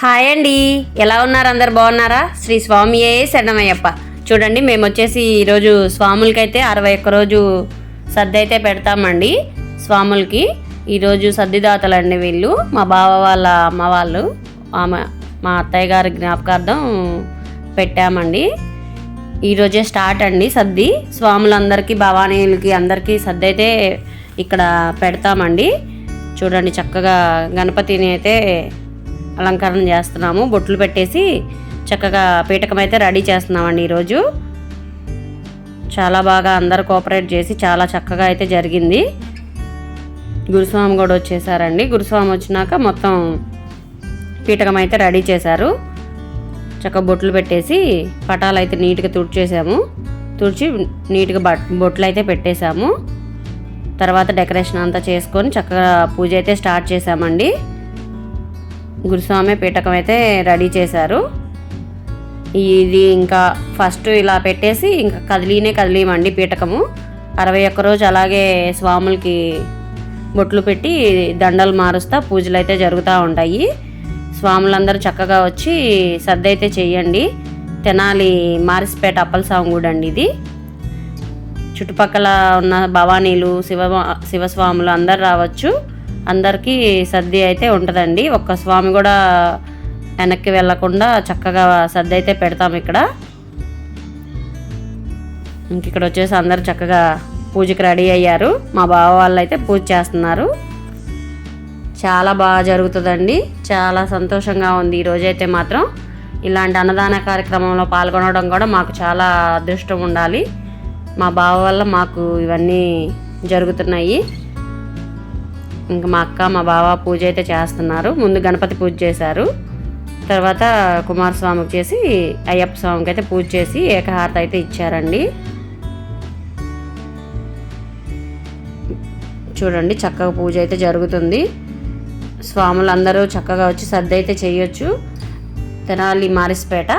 Hi అండి. ఎలా ఉన్నారు అందరు? బాగున్నారా? శ్రీ స్వామియే శరణమయ్యప్ప. చూడండి మేము వచ్చేసి ఈరోజు స్వాములకైతే అరవై ఒక్క రోజు సర్ది అయితే పెడతామండి స్వాములకి. ఈరోజు సర్దిదాతలండి వీళ్ళు. మా బావ వాళ్ళ అమ్మ వాళ్ళు ఆమె మా అత్తయ్య గారి జ్ఞాపకార్థం పెట్టామండి. ఈరోజే స్టార్ట్ అండి సర్ది. స్వాములందరికీ భవానీలకి అందరికీ సర్ది అయితే ఇక్కడ పెడతామండి. చూడండి చక్కగా గణపతిని అయితే అలంకరణ చేస్తున్నాము. బొట్లు పెట్టేసి చక్కగా పీఠకం అయితే రెడీ చేస్తున్నామండి ఈరోజు. చాలా బాగా అందరు కోఆపరేట్ చేసి చాలా చక్కగా అయితే జరిగింది. గురుస్వామి కూడా వచ్చేసారండి. గురుస్వామి వచ్చినాక మొత్తం పీఠకం అయితే రెడీ చేశారు. చక్కగా బొట్లు పెట్టేసి పటాలు అయితే నీట్గా తుడిచేసాము. తుడిచి నీట్గా బట్ బొట్లు అయితే పెట్టేశాము. తర్వాత డెకరేషన్ అంతా చేసుకొని చక్కగా పూజ అయితే స్టార్ట్ చేసామండి గురుస్వామి పీఠకం అయితే రెడీ చేశారు. ఇది ఇంకా ఫస్ట్ ఇలా పెట్టేసి ఇంకా కదిలీనే కదిలీమండి పీఠకము. అరవై ఒక్క రోజు అలాగే స్వాములకి బొట్లు పెట్టి దండలు మారుస్తా పూజలు అయితే జరుగుతూ ఉంటాయి. స్వాములందరూ చక్కగా వచ్చి సర్ది అయితే చెయ్యండి తెనాలి మారిసిపేట అప్పల స్వామి గుడి అండి ఇది. చుట్టుపక్కల ఉన్న భవానీలు శివ శివస్వాములు అందరు రావచ్చు. అందరికీ సర్ది అయితే ఉంటుందండి. ఒక్క స్వామి కూడా వెనక్కి వెళ్ళకుండా చక్కగా సర్ది అయితే పెడతాం ఇక్కడ. ఇంక ఇక్కడ వచ్చేసి అందరు చక్కగా పూజకి రెడీ అయ్యారు. మా బావ వాళ్ళు అయితే పూజ చేస్తున్నారు. చాలా బాగా జరుగుతుందండి. చాలా సంతోషంగా ఉంది ఈరోజైతే మాత్రం. ఇలాంటి అన్నదాన కార్యక్రమంలో పాల్గొనడం కూడా మాకు చాలా అదృష్టం ఉండాలి. మా బావ వల్ల మాకు ఇవన్నీ జరుగుతున్నాయి. ఇంకా మా అక్క మా బావ పూజ అయితే చేస్తున్నారు. ముందు గణపతి పూజ చేశారు. తర్వాత కుమారస్వామికి చేసి అయ్యప్ప స్వామికి అయితే పూజ చేసి ఏకహారత అయితే ఇచ్చారండి. చూడండి చక్కగా పూజ అయితే జరుగుతుంది. స్వాములందరూ చక్కగా వచ్చి సర్ది అయితే చేయొచ్చు. తెనాలి మారిస్పేట.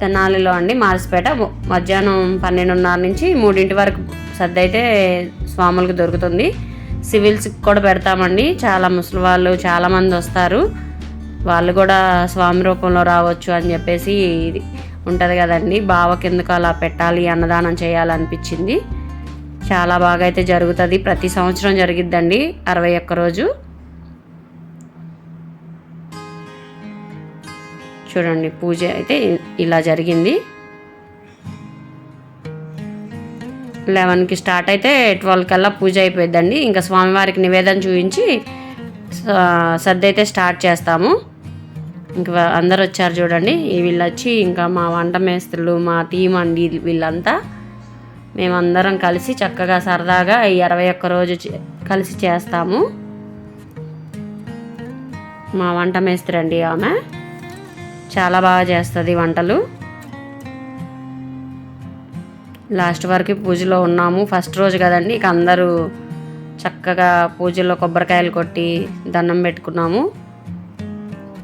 తెనాలిలో అండి మారిస్పేట. మధ్యాహ్నం పన్నెండున్నర నుంచి మూడింటి వరకు సర్ది అయితే స్వాములకు దొరుకుతుంది. సివిల్స్కి కూడా పెడతామండి. చాలా ముసలి వాళ్ళు చాలామంది వస్తారు. వాళ్ళు కూడా స్వామి రూపంలో రావచ్చు అని చెప్పేసి ఉంటుంది కదండి. బావకి ఎందుకు అలా పెట్టాలి అన్నదానం చేయాలనిపించింది. చాలా బాగా అయితే జరుగుతుంది. ప్రతి సంవత్సరం జరిగిద్దండి అరవై ఒక్క రోజు. చూడండి పూజ అయితే ఇలా జరిగింది. లెవెన్కి స్టార్ట్ అయితే ట్వెల్వ్ కల్లా పూజ అయిపోయిందండి ఇంకా స్వామివారికి నివేదన చూపించి సర్ది అయితే స్టార్ట్ చేస్తాము. ఇంకా అందరు వచ్చారు చూడండి. వీళ్ళు వచ్చి ఇంకా మా వంట మేస్త్రులు మా టీం అండి వీళ్ళంతా. మేమందరం కలిసి చక్కగా సరదాగా ఈ అరవై ఒక్క రోజు కలిసి చేస్తాము. మా వంట మేస్త్రి అండి ఆమె. చాలా బాగా చేస్తుంది వంటలు. లాస్ట్ వరకు పూజలో ఉన్నాము. ఫస్ట్ రోజు కదండి ఇక అందరూ చక్కగా పూజలో కొబ్బరికాయలు కొట్టి దండం పెట్టుకున్నాము.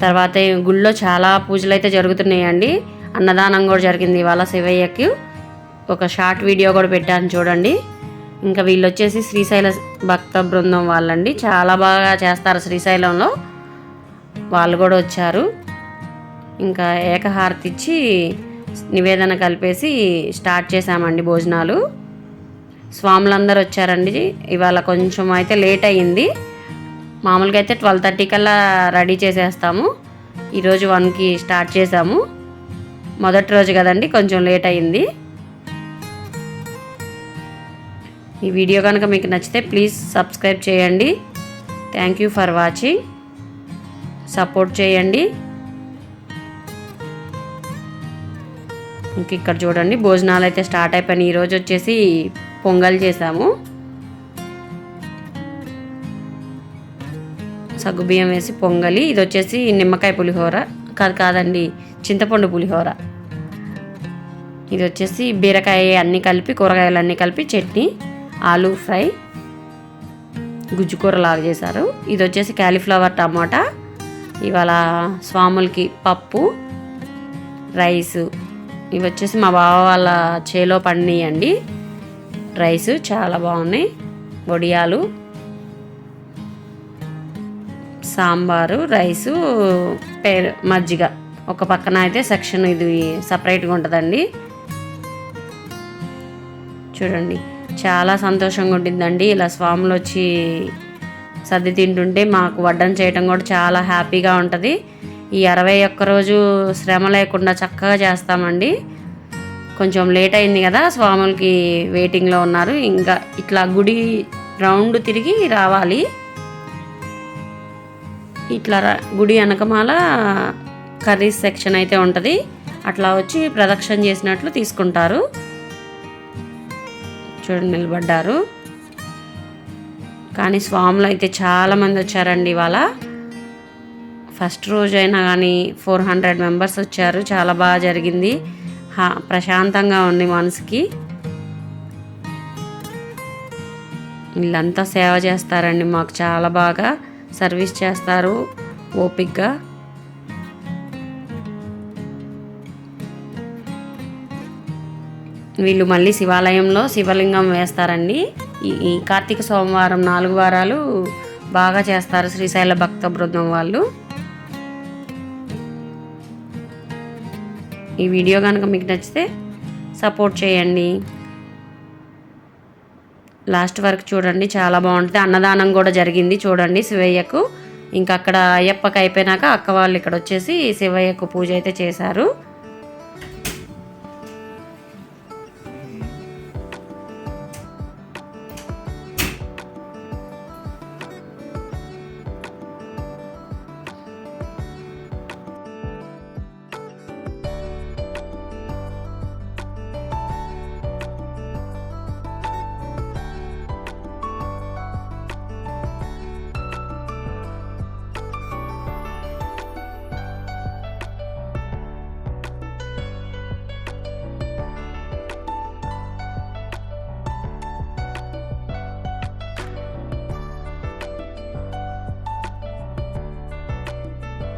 తర్వాత గుళ్ళో చాలా పూజలు అయితే జరుగుతున్నాయండి. అన్నదానం కూడా జరిగింది ఇవాళ శివయ్యకి. ఒక షార్ట్ వీడియో కూడా పెట్టాను చూడండి. ఇంకా వీళ్ళు వచ్చేసి శ్రీశైల భక్త బృందం వాళ్ళండి. చాలా బాగా చేస్తారు శ్రీశైలంలో. వాళ్ళు కూడా వచ్చారు. ఇంకా ఏకహారతి ఇచ్చి నివేదన కలిపేసి స్టార్ట్ చేసామండి భోజనాలు. స్వాములందరూ వచ్చారండి. ఇవాళ కొంచెం అయితే లేట్ అయ్యింది. మామూలుగా అయితే ట్వెల్వ్ థర్టీ కల్లా రెడీ చేసేస్తాము. ఈరోజు వన్కి స్టార్ట్ చేసాము మొదటి రోజు కదండి కొంచెం లేట్ అయ్యింది. ఈ వీడియో కనుక మీకు నచ్చితే ప్లీజ్ సబ్స్క్రైబ్ చేయండి. Thank you for watching. Support చేయండి. ఇంక ఇక్కడ చూడండి భోజనాలు అయితే స్టార్ట్ అయిపోయినాయి. ఈరోజు వచ్చేసి పొంగల్ చేసాము. సగ్గుబియ్యం వేసి పొంగలి. ఇది వచ్చేసి నిమ్మకాయ పులిహోర. కాదు కాదండి చింతపండు పులిహోర. ఇది వచ్చేసి బీరకాయ అన్నీ కలిపి కూరగాయలు అన్నీ కలిపి చట్నీ ఆలు ఫ్రై గుజ్జుకూర లాగా చేశారు. ఇది వచ్చేసి క్యాలీఫ్లవర్ టమాటా. ఇవాళ స్వాములకి పప్పు రైసు ఇవి వచ్చేసి మా బావ వాళ్ళ చేలో పండియండి. రైస్ చాలా బాగున్నాయి. వడియాలు సాంబారు రైసు పేరు మజ్జిగ. ఒక పక్కన అయితే సెక్షన్ ఇది సపరేట్గా ఉంటుందండి. చూడండి చాలా సంతోషంగా ఉంటుందండి. ఇలా స్వాములు వచ్చి సర్ది తింటుంటే మాకు వడ్డం చేయటం కూడా చాలా హ్యాపీగా ఉంటుంది. ఈ అరవై ఒక్క రోజు శ్రమ లేకుండా చక్కగా చేస్తామండి. కొంచెం లేట్ అయింది కదా స్వాములకి వెయిటింగ్లో ఉన్నారు. ఇంకా ఇట్లా గుడి రౌండ్ తిరిగి రావాలి. ఇట్లా రా- గుడి వెనకమాల కర్రీస్ సెక్షన్ అయితే ఉంటుంది. అట్లా వచ్చి ప్రదక్షిణ చేసినట్లు తీసుకుంటారు. చూడండి నిలబడ్డారు. కానీ స్వాములు అయితే చాలామంది వచ్చారండి ఇవాళ. ఫస్ట్ రోజు అయినా కానీ ఫోర్ హండ్రెడ్ మెంబర్స్ వచ్చారు. చాలా బాగా జరిగింది. ప్రశాంతంగా ఉంది మనసుకి. వీళ్ళంతా సేవ చేస్తారండి మాకు చాలా బాగా. సర్వీస్ చేస్తారు ఓపిక్గా వీళ్ళు మళ్ళీ శివాలయంలో శివలింగం వేస్తారండి. ఈ ఈ కార్తీక సోమవారం నాలుగు వారాలు బాగా చేస్తారు శ్రీశైల భక్త బృందం వాళ్ళు. ఈ వీడియో కనుక మీకు నచ్చితే సపోర్ట్ చేయండి. లాస్ట్ వరకు చూడండి చాలా బాగుంటుంది. అన్నదానం కూడా జరిగింది చూడండి శివయ్యకు. ఇంకా అక్కడ అయ్యప్పకి అయిపోయినాక అక్క వాళ్ళు ఇక్కడ వచ్చేసి శివయ్యకు పూజ అయితే చేశారు.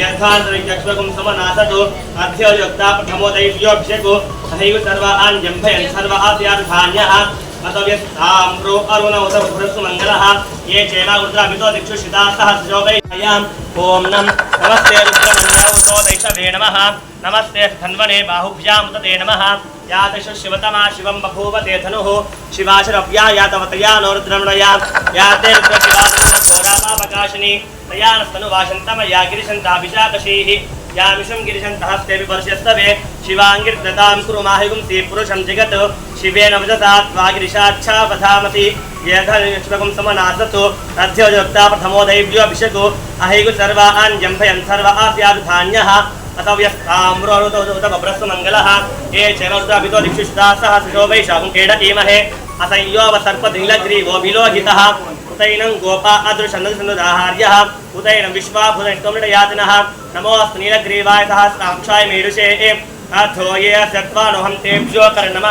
यथान्तरिक्षक्ष्मकं समनासतो अध्ययुक्ता प्रथमो दैव्योऽभिषेको सहैव सर्वान् जम्भयन् सर्व आद्यार्थान्यः अतव्यस्ताम्रो अरुण उत पुरस्तु मङ्गलः ये चेमा रुद्राभितो दिक्षु शितास्तः सुशोभयाम् ॐ नम नमस्ते रुद्रमन्यावतो दैशवे नमः नमस्ते धन्वने बाहुभ्यां तते नमः या दश शिवतमा शिवं बभूव ते धनुः शिवाशरव्या या तवतया नो रुद्रमणया या ते रुद्रशिवाघोरापापकाशिनी तया नस्तनुवासन्तमया गिरिशन्ताभिषाकशीः या विषं गिरिशन्तः ते विपर्शस्तवे शिवाङ्गिर्दतां कुरु माहिगुं ते पुरुषं जगत् शिवेन वजसात् वागिरिशाच्छा वधामति येधविष्पकं समनासतु अध्ययोक्ता प्रथमो दैव्योऽभिषेको अहैगु सर्वान् जम्भयन् सर्व आस्यादुधान्यः असव्यस्ताम्रोरुतोदप्रस्तु मङ्गलः ये चेनोरुताभितो दिक्षुष्टा सह सुशोभैषां क्रीडतीमहे असंयोव सर्पदिङ्लग्रीवो विलोहितः ఉతైనం గోపా అదృశందుదాహార్య ఉతైనం విశ్వాభుతయాతిన నమోస్ నీలగ్రీవాయ సహస్రాంశాయ మేరుషే అథోయే సత్వానుహం తేభ్యో కర్ణమ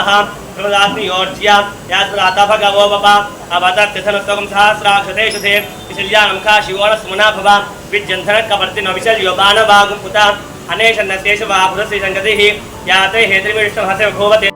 ప్రమదాగ్నియోర్జ్యా యాత్రాత భగవోప అవత కథనుత్తకం సహస్రాక్షతేషు తే విశల్యాముఖా శివోణ సుమనా భవ విజంధన కవర్తి నవిశల్యో బాణవాగుం పుత అనేషన్నశేష వాభురశ్రీ సంగతి యాతే హేత్రిమిష్ణం హసే భూవతే